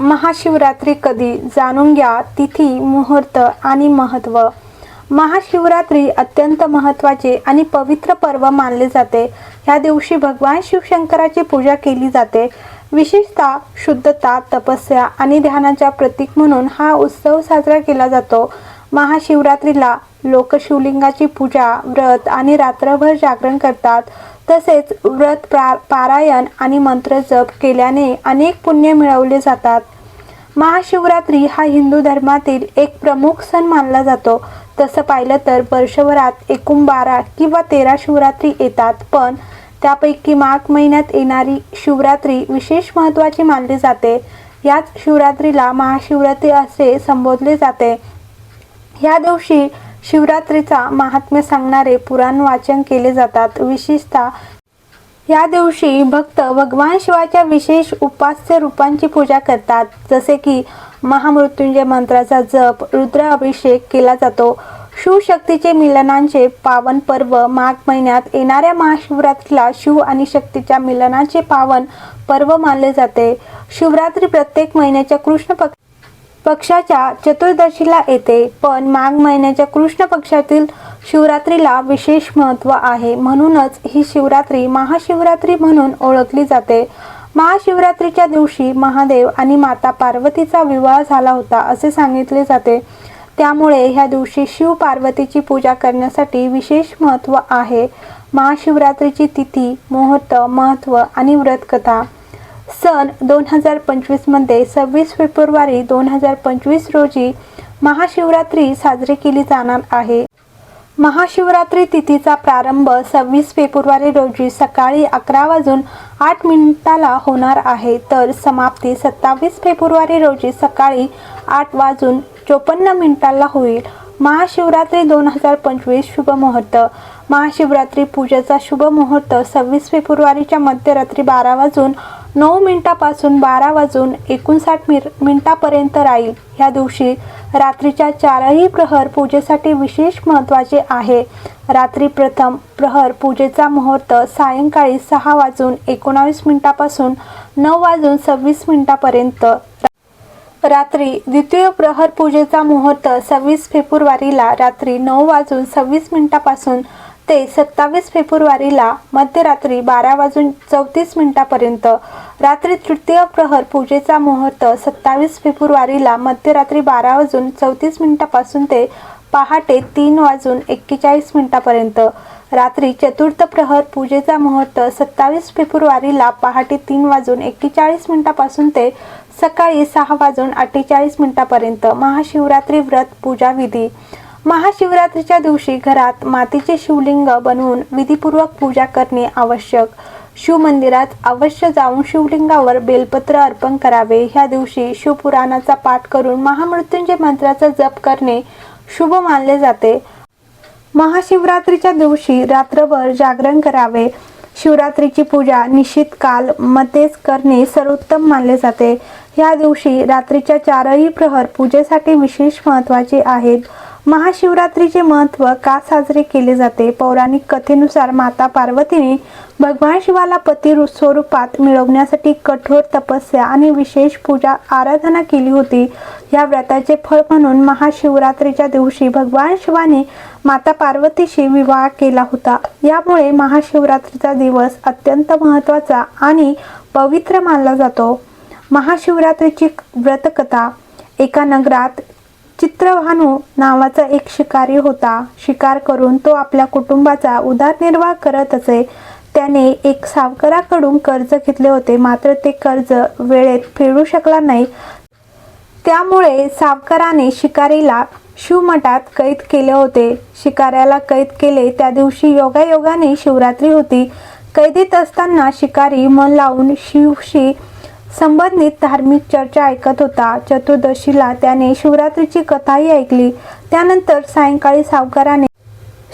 महाशिवरात्री कधी जाणून घ्या. तिथी मुहूर्त आणि महत्त्व महाशिवरात्री अत्यंत महत्त्वाचे आणि पवित्र पर्व मानले जाते. ह्या दिवशी भगवान शिवशंकराची पूजा केली जाते. विशेषतः शुद्धता तपस्या आणि ध्यानाच्या प्रतीक म्हणून हा उत्सव साजरा केला जातो. महाशिवरात्रीला लोक शिवलिंगाची पूजा व्रत आणि रात्रभर जागरण करतात. तसेच व्रत प्रा पारायण आणि मंत्र जप केल्याने अनेक पुण्य मिळवले जातात. महाशिवरात्री हा हिंदू धर्मातील एक प्रमुख सण मानला जातो. तसं पाहिलं तर वर्षभरात एकूण बारा किंवा तेरा शिवरात्री येतात पण त्यापैकी माघ महिन्यात येणारी शिवरात्री विशेष महत्त्वाची मानली जाते. याच शिवरात्रीला महाशिवरात्री असे संबोधले जाते. या दिवशी शिवरात्रीचा महात्म्य सांगणारे पुराण वाचन केले जातात. विशेषतः या दिवशी भक्त भगवान शिवाच्या विशेष उपास्य रूपांची पूजा करतात. जसे की महामृत्युंजय मंत्राचा जप रुद्र अभिषेक केला जातो. शिवशक्तीचे मिलनांचे पावन पर्व माघ महिन्यात येणाऱ्या महाशिवरात्रीला शिव आणि शक्तीच्या मिलनाचे पावन पर्व मानले जाते. शिवरात्री प्रत्येक महिन्याच्या कृष्ण पक्ष पक्षाच्या चतुर्दशीला येते पण माघ महिन्याच्या कृष्ण पक्षातील शिवरात्रीला विशेष महत्त्व आहे. म्हणूनच ही शिवरात्री महाशिवरात्री म्हणून ओळखली जाते. महाशिवरात्रीच्या दिवशी महादेव आणि माता पार्वतीचा विवाह झाला होता असे सांगितले जाते. त्यामुळे ह्या दिवशी शिव पार्वतीची पूजा करण्यासाठी विशेष महत्त्व आहे. महाशिवरात्रीची तिथी मुहूर्त महत्त्व आणि व्रतकथा. सन दोन हजार पंचवीसमध्ये सव्वीस फेब्रुवारी दोन हजार पंचवीस रोजी महाशिवरात्री साजरी केली जाणार आहे. महाशिवरात्री तिथीचा प्रारंभ सव्वीस फेब्रुवारी रोजी सकाळी अकरा वाजून आठ मिनिटाला होणार आहे. तर समाप्ती सत्तावीस फेब्रुवारी रोजी सकाळी आठ वाजून चोपन्न मिनिटाला होईल. महाशिवरात्री दोन हजार पंचवीस शुभ मुहूर्त. महाशिवरात्री पूजेचा शुभ मुहूर्त सव्वीस फेब्रुवारीच्या मध्यरात्री बारा वाजून नऊ मिनिटापासून बारा वाजून एकोणसाठ मिर मिनिटापर्यंत राहील. ह्या दिवशी रात्रीच्या चारही प्रहर पूजेसाठी विशेष महत्त्वाचे आहे. रात्री प्रथम प्रहर पूजेचा मुहूर्त सायंकाळी सहा वाजून एकोणावीस मिनिटापासून नऊ वाजून सव्वीस मिनिटापर्यंत रात्री द्वितीय प्रहर पूजेचा मुहूर्त सव्वीस फेब्रुवारीला रात्री नऊ वाजून सव्वीस मिनिटापासून ते सत्तावीस फेब्रुवारीला मध्यरात्री बारा वाजून चौतीस मिनिटापर्यंत रात्री तृतीय प्रहर पूजेचा मुहूर्त सत्तावीस फेब्रुवारीला मध्यरात्री बारा वाजून चौतीस मिनिटापासून ते पहाटे तीन वाजून एक्केचाळीस मिनिटापर्यंत रात्री चतुर्थ प्रहर पूजेचा मुहूर्त सत्तावीस फेब्रुवारीला पहाटे तीन वाजून एक्केचाळीस मिनिटापासून ते सकाळी सहा वाजून अठ्ठेचाळीस मिनिटापर्यंत महाशिवरात्री व्रत पूजा विधी महाशिवरात्रीच्या दिवशी घरात मातीचे शिवलिंग बनवून विधीपूर्वक पूजा करणे आवश्यक. शिवमंदिरात अवश्य जाऊन शिवलिंगावर बेलपत्र अर्पण करावे. ह्या दिवशी शिवपुराणाचा पाठ करून महामृत्युंजय मंत्राचा जप करणे शुभ मानले जाते. महाशिवरात्रीच्या दिवशी रात्रभर जागरण करावे. शिवरात्रीची पूजा निश्चित काल मध्येच करणे सर्वोत्तम मानले जाते. या दिवशी रात्रीच्या चारही प्रहर पूजेसाठी विशेष महत्त्वाचे आहेत. महाशिवरात्रीचे महत्त्व का साजरे केले जाते? पौराणिक कथेनुसार माता पार्वतीने भगवान शिवाला पती रु- स्वरूपात मिळवण्यासाठी कठोर तपस्या आणि विशेष पूजा आराधना केली होती. या व्रताचे फळ म्हणून महाशिवरात्रीच्या दिवशी भगवान शिवाने माता पार्वतीशी विवाह केला होता. यामुळे महाशिवरात्रीचा दिवस अत्यंत महत्त्वाचा आणि पवित्र मानला जातो. महाशिवरात्रीची व्रतकथा एका नगरात चित्रभानू नावाचा एक शिकारी होता. शिकार करून तो आपल्या कुटुंबाचा उदारनिर्वाह करत असे. त्याने एक सावकाराकडून कर्ज घेतले होते. मात्र ते कर्ज वेळेत फेडू शकला नाही. त्यामुळे सावकाराने शिकारीला शिवमठात कैद केले होते. शिकाऱ्याला कैद केले त्या दिवशी योगायोगाने शिवरात्री होती. कैदीत असताना शिकारी मन लावून शिवशी संबंधित धार्मिक चर्चा ऐकत होता. चतुर्दशीला त्याने शिवरात्रीची कथाही ऐकली. त्यानंतर सायंकाळी सावकाराने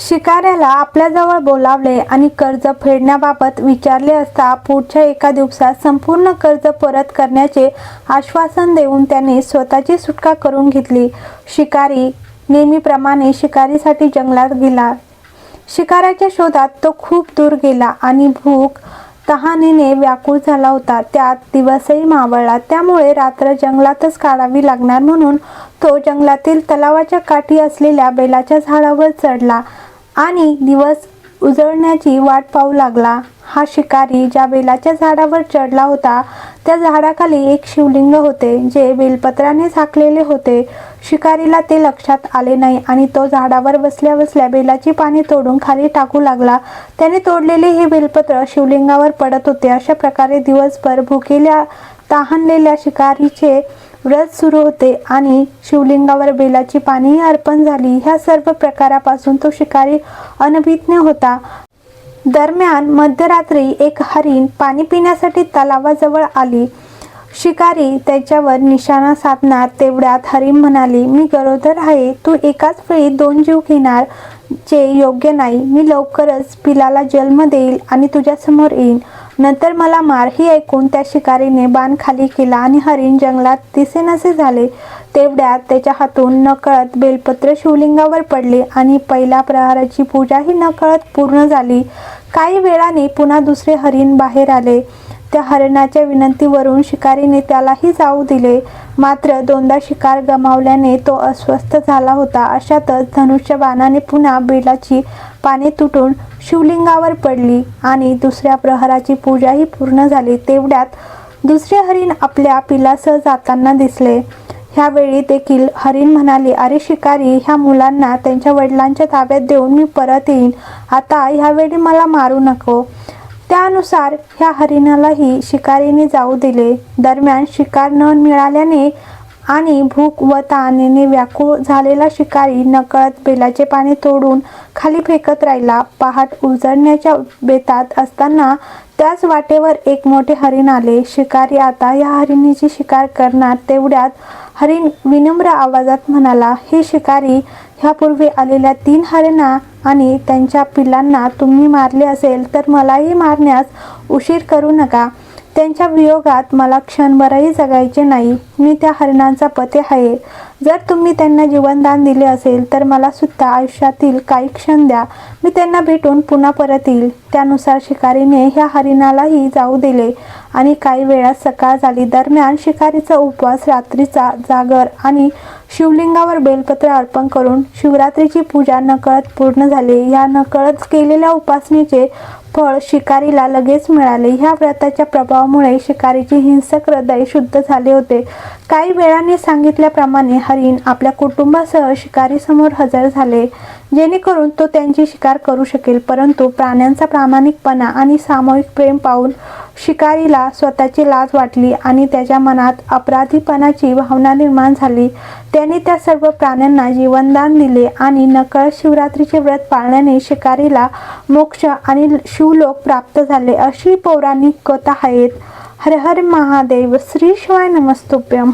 शिकाऱ्याला आपल्याजवळ बोलावले आणि कर्ज फेडण्याबाबत विचारले असता पुढच्या एका दिवसात संपूर्ण कर्ज परत करण्याचे आश्वासन देऊन त्याने स्वतःची सुटका करून घेतली. शिकारी नेहमीप्रमाणे शिकारीसाठी जंगलात गेला. शिकाऱ्याच्या शोधात तो खूप दूर गेला आणि भूक तहानेने व्याकुळ झाला होता. त्यात दिवसही मावळला. त्यामुळे रात्र जंगलातच काढावी लागणार म्हणून तो जंगलातील तलावाच्या काठी असलेल्या बेलाच्या झाडावर चढला आणि दिवस उजळण्याची वाट पाहू लागला. हा शिकारी ज्या बेलाच्या झाडावर चढला होता त्या झाडाखाली एक शिवलिंग होते जे बेलपत्राने झाकलेले होते. शिकारीला ते लक्षात आले नाही आणि तो झाडावर बसल्या बसल्या बेलाची पाने तोडून खाली टाकू लागला. त्याने तोडलेले हे बेलपत्र शिवलिंगावर पडत होते. अशा प्रकारे दिवसभर भुकेल्या तहानलेल्या शिकारीचे व्रत सुरू होते आणि शिवलिंगावर बेलाची पानेही अर्पण झाली. ह्या सर्व प्रकारापासून तो शिकारी अनभिज्ञ होता. दरम्यान मध्यरात्री एक हरिण पाणी पिण्यासाठी तलावाजवळ आली. शिकारी त्याच्यावर निशाणा साधणार तेवढ्यात हरिण म्हणाली मी गरोदर आहे तू एकाच वेळी दोन जीव घेणार जे योग्य नाही. मी लवकरच पिलाला जन्म देईल आणि तुझ्यासमोर येईन. नंतर मला मारही ऐकून त्या शिकारीने बाण खाली केला आणि हरिण जंगलात दिसेनासे झाले. तेवढ्यात त्याच्या हातून नकळत बेलपत्र शिवलिंगावर पडले आणि पहिल्या प्रहाराची पूजाही नकळत पूर्ण झाली. काही वेळाने पुन्हा दुसरे हरिण बाहेर आले. त्या हरणाच्या विनंतीवरून शिकारीने त्यालाही जाऊ दिले. मात्र दोनदा शिकार गमावल्याने तो अस्वस्थ झाला होता. अशातच धनुष्य बाणाने पुन्हा बेलाची पाने तुटून शिवलिंगावर पडली आणि दुसऱ्या प्रहराची पूजाही पूर्ण झाली. तेवढ्यात दुसरे हरिण आपल्या पिलासह जाताना दिसले. ह्यावेळी देखील हरिण म्हणाले अरे शिकारी ह्या मुलांना त्यांच्या वडिलांच्या ताब्यात देऊन मी परत येईन. आता ह्यावेळी मला मारू नको. त्यानुसार ह्या हरिणालाही शिकारीने जाऊ दिले. दरम्यान शिकार न मिळाल्याने आणि भूक व तानेने व्याकुळ झालेला शिकारी नकळत बेलाचे पाने तोडून खाली फेकत राहिला. पहाट उजळण्याच्या बेतात असताना त्याच वाटेवर एक मोठे हरिण आले. शिकारी आता या हरिणीची शिकार करणार तेवढ्यात हरिण विनम्र आवाजात म्हणाला हे शिकारी ह्यापूर्वी आलेल्या तीन हरिणा आणि त्यांच्या पिलांना तुम्ही मारले असेल तर मलाही मारण्यास उशीर करू नका. त्यांच्या वियोगात मला क्षणभरही जगायचे नाही. मी त्या हरिणांचा पते आहे. जर तुम्ही त्यांना जीवनदान दिले असेल तर मला सुद्धा आयुष्यातील काही क्षण द्या. मी त्यांना भेटून पुन्हा परत येईल त्यानुसार शिकारीने ह्या हरिणालाही जाऊ दिले आणि काही वेळात सकाळ झाली दरम्यान शिकारीचा उपवास रात्रीचा जागर आणि शिवलिंगावर बेलपत्र अर्पण करून शिवरात्रीची पूजा नकळत पूर्ण झाली. या नकळत केलेल्या उपासनेचे फळ शिकारीला लगेच मिळाले. ह्या व्रताच्या प्रभावामुळे शिकारीचे हिंसक हृदय शुद्ध झाले होते. काही वेळाने सांगितल्याप्रमाणे हरिण आपल्या कुटुंबासह शिकारीसमोर हजर झाले. जेणेकरून तो त्यांची शिकार करू शकेल परंतु प्राण्यांचा प्रामाणिकपणा आणि सामूहिक प्रेम पाहून शिकारीला स्वतःची लाज वाटली आणि त्याच्या मनात अपराधीपणाची भावना निर्माण झाली. त्याने त्या सर्व प्राण्यांना जीवनदान दिले आणि नकळ शिवरात्रीचे व्रत पाळण्याने शिकारीला मोक्ष आणि शिवलोक प्राप्त झाले अशी पौराणिक कथा आहेत. हर हर महादेव श्री शिवाय नमस्तुभ्यम.